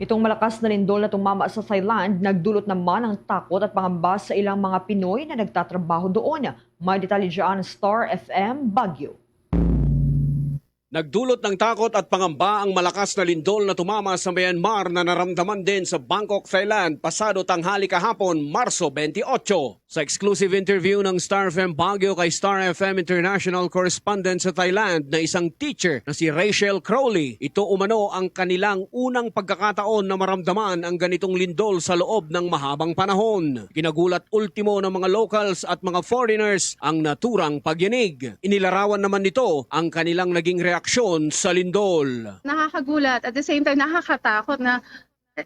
Itong malakas na lindol na tumama sa Thailand, nagdulot naman ng takot at pangamba sa ilang mga Pinoy na nagtatrabaho doon. May detalye dyan, Star FM Baguio. Nagdulot ng takot at pangamba ang malakas na lindol na tumama sa Myanmar na naramdaman din sa Bangkok, Thailand pasado tanghali kahapon, Marso 28. Sa exclusive interview ng Star FM Baguio kay Star FM International Correspondent sa Thailand na isang teacher na si Rachel Crowley, ito umano ang kanilang unang pagkakataon na maramdaman ang ganitong lindol sa loob ng mahabang panahon. Kinagulat ultimo ng mga locals at mga foreigners ang naturang pagyanig. Inilarawan naman nito ang kanilang naging sa lindol. nakakagulat at the same time nakakatakot na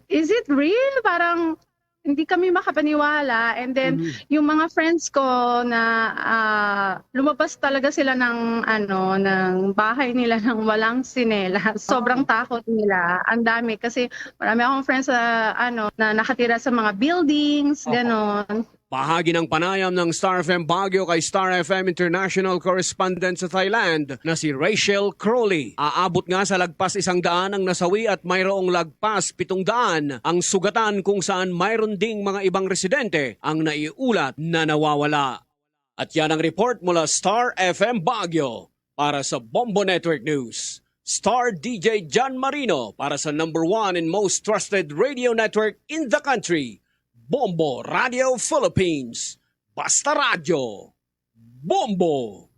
is it real? Parang hindi kami makapaniwala and then yung mga friends ko na ah, lumabas talaga sila ng ano ng bahay nila ng walang sinela. Sobrang takot nila. Ang dami kasi marami akong friends sa ano na nakatira sa mga buildings, ganon. Bahagi ng panayam ng Star FM Baguio kay Star FM International Correspondent sa Thailand na si Rachel Crowley. Aabot nga sa lagpas isang daan ang nasawi at mayroong lagpas pitong daan ang sugatan kung saan mayroon ding mga ibang residente ang naiulat na nawawala. At yan ang report mula Star FM Baguio para sa Bombo Network News. Star DJ John Marino para sa number one and most trusted radio network in the country. Bombo Radio Philippines. Basta Radio. Bombo!